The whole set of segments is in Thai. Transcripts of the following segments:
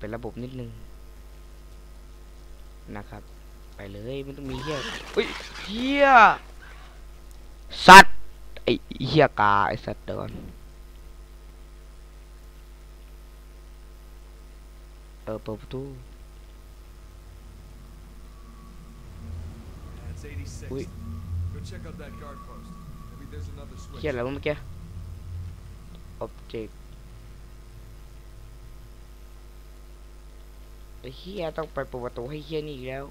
ต้องทำงานเป็นระบบนิดนึงนะครับ ไปเลยไม่ต้องมีเฮียเฮ้ยเฮียสัตว์ไอ้เฮียกาไอ้สัตว์เดี๋ยวก่อนเออเปิดประตู That's 86. Wait. Go check out that guard post. Maybe there's another switch. เฮียอะไรวะเมื่อกี้ object ไอ้เฮียต้องไปเปิดประตูให้เฮียนี่อีกแล้ว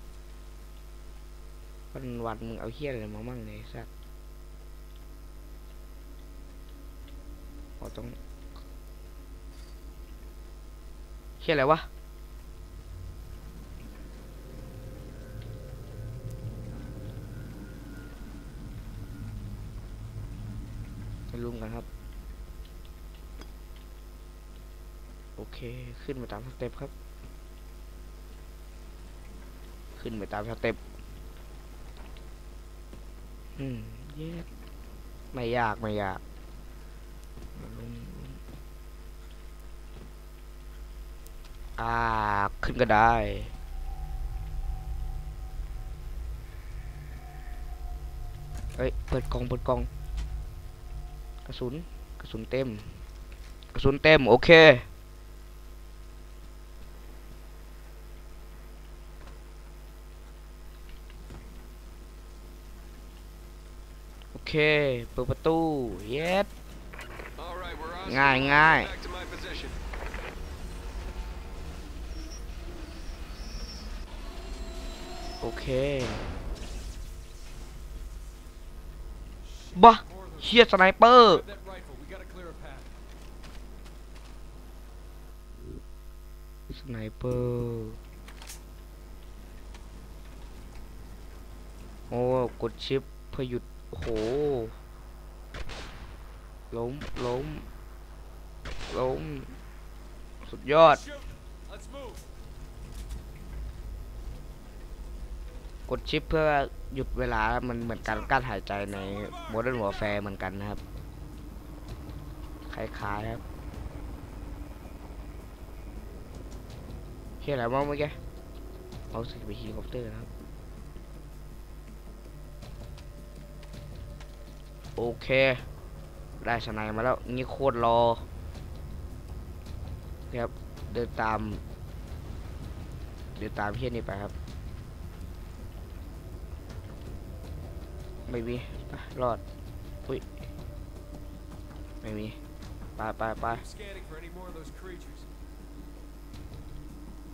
วันวันมึงเอาเฮียอะไรมามั่งเนี่ยสัสเราต้องเฮียอะไรวะรุมกันครับ โอเค ขึ้นไปตามสเต็ปครับ ขึ้นไปตามสเต็ปอืมเย็ดไม่ยากไม่ยากอ่าขึ้นก็ได้เฮ้ยเปิดกล่องเปิดกล่องกระสุนกระสุนเต็มกระสุนเต็มโอเค เคเปิดประตูเย็ด All right, we're on. Ngay, ngay. Back to my position. โอเคบ้า More of those. เชียสไนเปอร์ Grab that rifle. We gotta clear a path. สไนเปอร์โอ้กดชิปเพื่อหยุด โอ้โห ล้ม ล้ม ล้ม สุดยอด กดชิปเพื่อหยุดเวลา มันเหมือนการกั้นหายใจใน Modern Warfare เหมือนกันนะครับ คล้ายๆครับเฮียอะไรบ้างเมื่อกี้เอาสิไปเฮลิคอปเตอร์นะครับ โอเค ได้สไนมาแล้วงี้โคตรรอครับเดินตาม เดินตามเฮียนนี่ไปครับ ไม่มีรอด อุ้ย ไม่มี ไปไปไป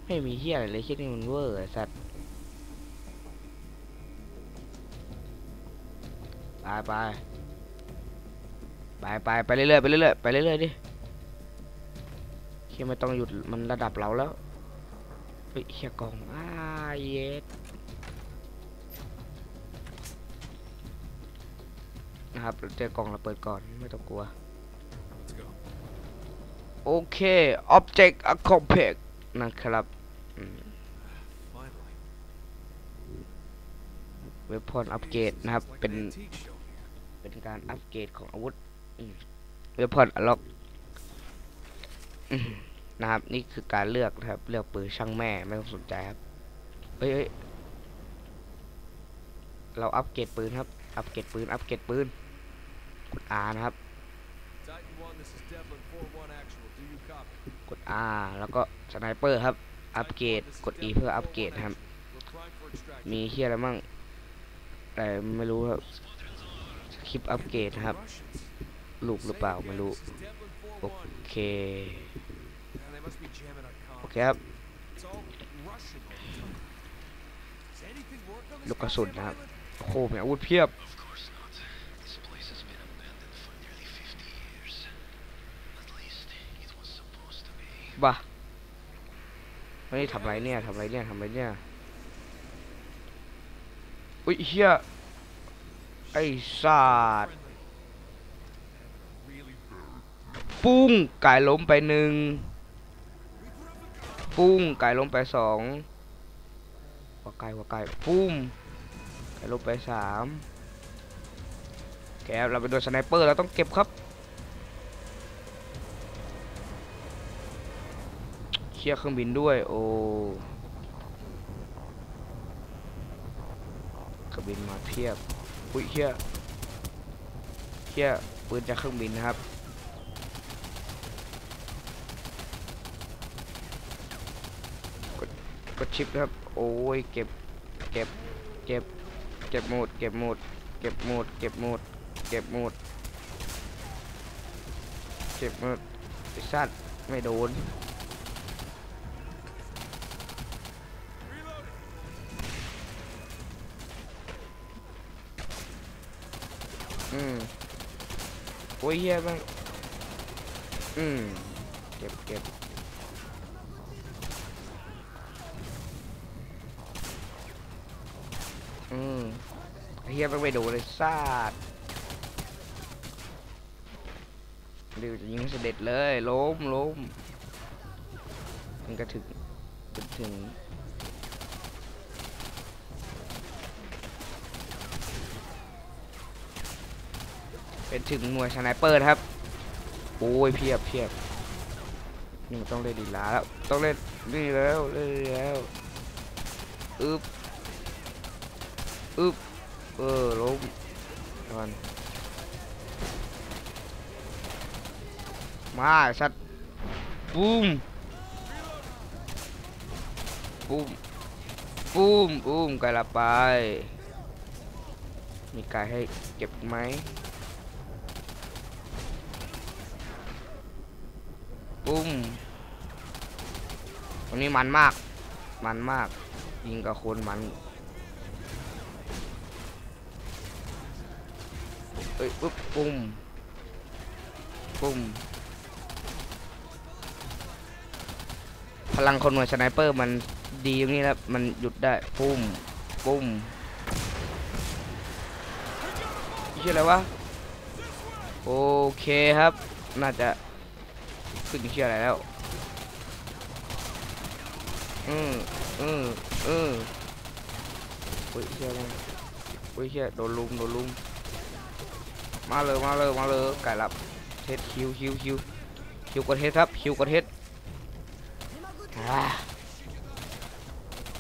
ไม่มีเฮียอะไรเลยคิดนี่มันเวอร์สัตว์ไปไป ไปไปไปเรื่อยๆไปเรื่อยๆไปเรื่อยๆดิเฮียไม่ต้องหยุดมันระดับเราแล้วเฮ้ยเฮียกล่องอ้าเย็ดนะครับเจอกล่องเราเปิดก่อนไม่ต้องกลัวโอเค object accomplished นะครับเวพอนอัปเกรดนะครับเป็นเป็นการอัปเกรดของอาวุธ เวพอนอล็อกนะครับ นี่คือการเลือกนะครับ เลือกปืนช่างแม่ไม่ต้องสนใจครับเฮ้ยเราอัปเกรดปืนครับ อัปเกรดปืน อัปเกรดปืนกด R นะครับ กด R แล้วก็สไนเปอร์ครับ อัปเกรด กด E เพื่ออัปเกรดครับ มีเฮียอะไรมั่งแต่ไม่รู้ครับ คลิปอัปเกรดครับ ลูกหรือเปล่าไม่รู้ โอเค โอเคครับ ลูกกระสุนนะครับโอ้โหมีอาวุธเพียบบ้าไฮ้ทำไรเนี่ยทำไรเนี่ยทำไรเนี่ยอุ้ยเฮียไอ้สัตว์ ปุ้งไก่ล้มไปหนึ่งปุ้งไก่ล้มไปสองหัวไก่หัวไก่ปุ้มไก่ล้มไปสามแกเราไปโดนสไนเปอร์เราต้องเก็บครับเชี่ยเครื่องบินด้วยโอ้เครื่องบินมาเพียบอุ้ยเชี่ยเชี่ยปืนจากเครื่องบินนะครับ กด กดชิปนะครับ โอ้ยเก็บ เก็บ เก็บ เก็บหมด เก็บหมด เก็บหมด เก็บหมด เก็บหมด เก็บหมดไอ้สัตว์ไม่โดน อืมโอ้ยเฮียม่งอืม เก็บเก็บอืม เฮียแม่ไม่โดนเลยซาดดิวจะยิงเสด็จเลยล้มล้มมันก็ถึงถึงถึงเป็นถึงหน่วยสไนเปอร์ครับโอ้ยเพียบเพียบนี่มันต้องเล่นดีลาแล้วต้องเล่นนี่แล้วเล่นแล้วอึบอึบ เออล้มก่อนมาไอ้สัตว์บูมบูมบูมบูมไกลละไป มีไก่ให้เก็บไหมปุ้มตรงนี้มันมาก มันมาก ยิงกับคนมัน เอ้ยปุ๊บปุ้มปุ้มพลังคนหน่วยสไนเปอร์มันดีตรงนี้ครับมันหยุดได้ปุ้มปุ้มชื่ออะไรวะโอเคครับ น่าจะขึ้นเชื่ออะไรแล้วอืมอืมอืมอุ้ยเชื่ออะไรอุ้ยเชื่อโดนลุมโดนลุม มาเลยมาเลยมาเลยไก่หลับเทสคิวคิวคิวคิวกดเทสครับคิวกดเทสอ่า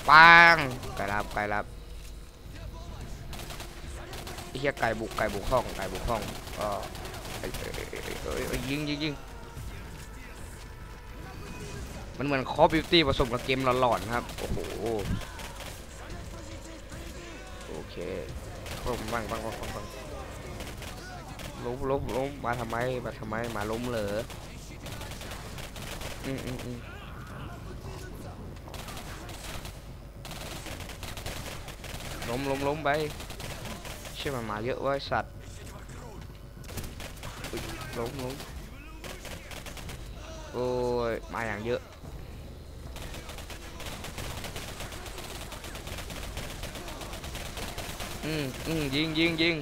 ปังไก่หลับไก่หลับไอเหี้ยไก่บุกไก่บุกห้องไก่บุกห้องก็เอ้ยเอ้ยเอ้ยเอ้ยเอ้ยยิงยิงยิงมันเหมือนคอ f บิวตี้ผสมกับเกมหลอนๆครับ โอ้โห โอเคล้มบังบังบังบังบัง ล้มล้มล้มมาทำไมมาทำไมมาล้มเหรออืมอืมอืมล้มล้มล้มไปเชื่อมันมาเยอะเว้ยสัตว์อุ๊ยล้มล้มโอ้ยมาอย่างเยอะอืมอืมยิงยิงยิง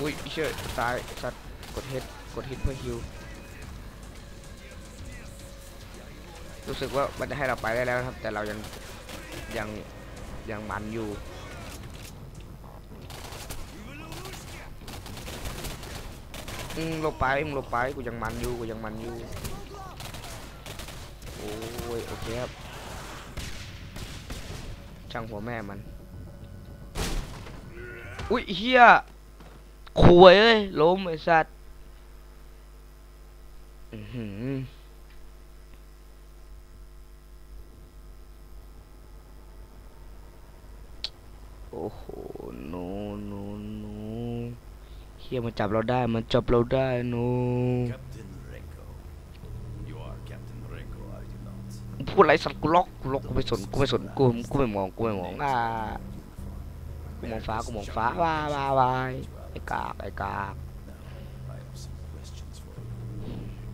อุ้ยเชื่อตายสัตว์กดเฮดกดฮิตเพื่อฮิวรู้สึกว่ามันจะให้เราไปได้แล้วครับ แต่เรายังยังยังมันอยู่อืมลบไปมึงลบไปกูยังมันอยู่กูยังมันอยู่โอ้ยโอเคครับช่างหัวแม่มัน อุ้ยเฮีย ขวยเอ้ยล้มไอ้สัตว์อื้อหือโอ้โหโนโนโนเฮียมันจับเราได้ มันจับเราได้โน Captain Reko. You are Captain Reko, are you not? พูดอะไรสัตว์กูล็อกกูล็อกกูไม่สนกูไม่สนกูกูไม่มองกูไม่มองอ่ากูมองฟ้ากูมองฟ้าว้าว้าว้าย ไอ้กากไอ้กาก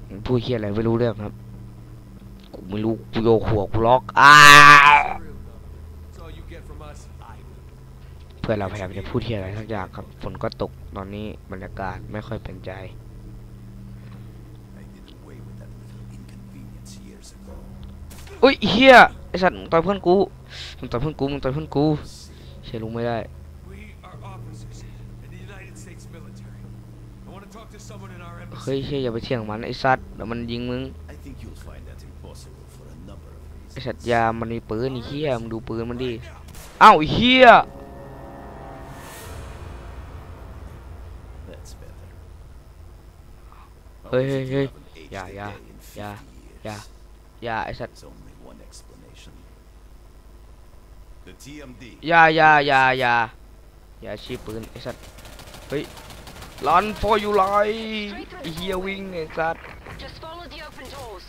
มันพูดเฮียอะไรไม่รู้เรื่องครับกูไม่รู้กูโยกหัวกูล็อกอ้าเพื่อนเราพยายามจะพูดเฮียอะไรสักอย่างครับฝนก็ตกตอนนี้บรรยากาศไม่ค่อยเป็นใจอุ้ยเฮียไอสัตว์มึงต่อยเพื่อนกูมึงต่อยเพื่อนกูมึงต่อยเพื่อนกูเชื่อลุงไม่ได้ เฮ้ย embassy. เชี่ยอย่าไปเที่ยงมันไอสัตว์เดี๋ยวมันยิงมึง I think you'll find that impossible for a number of ไอ reasons. สัตว์ยามันมีปืนไอ้เหี้ยมึงดูปืนมันดิอ้าวไอ้เหี้ย That's better. Hey, How is hey, it you hey. haven't aged Yeah, a yeah, day in 50 yeah, years? yeah. ยาไอสัตว์ There's only one explanation. The TMD. ยายายายายาชีพปืนไอสัตว์ เฮ้ย run for you life ไอเหี้ยวิ่งไอสัตว์ Just follow the open doors.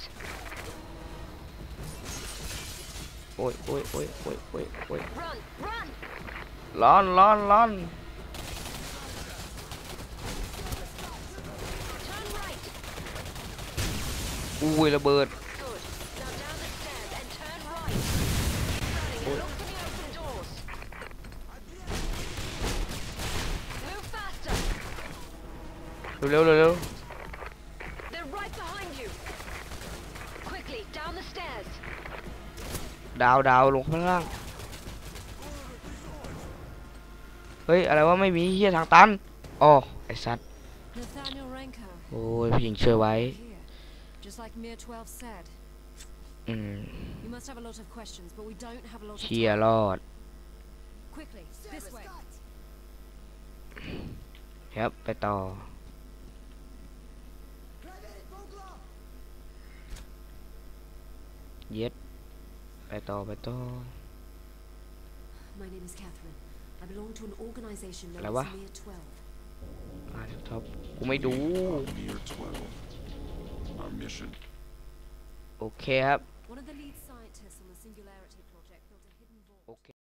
โอ้ยโอ้ยโอ้ยโอ้ยโอ้ยโอ้ย Run, run! ร้อนร้อนร้อน Turn right. อุ้ยระเบิด เร็วเร็วเร็ว They're right behind you. Quickly, down the stairs. ดาวดาวลงข้างล่าง เฮ้ย อะไรวะไม่มีเฮียทางตันอ๋อไอสัตว์ Nathaniel Renko, โอ้ยผู้หญิงช่วยไว้ here. Just like Mir 12 said, อืม you must have a lot of questions, but we don't have a lot of เชีย time. รอด Quickly, this way. ครับ ไปต่อ เย็ด ไปต่อไปต่อ My name is Catherine. I belong to an organization known อะไรวะ as Mir 12. อ่าท็อปกูไม่ดู Near 12. Our mission โอเคครับ One of the lead scientists on the Singularity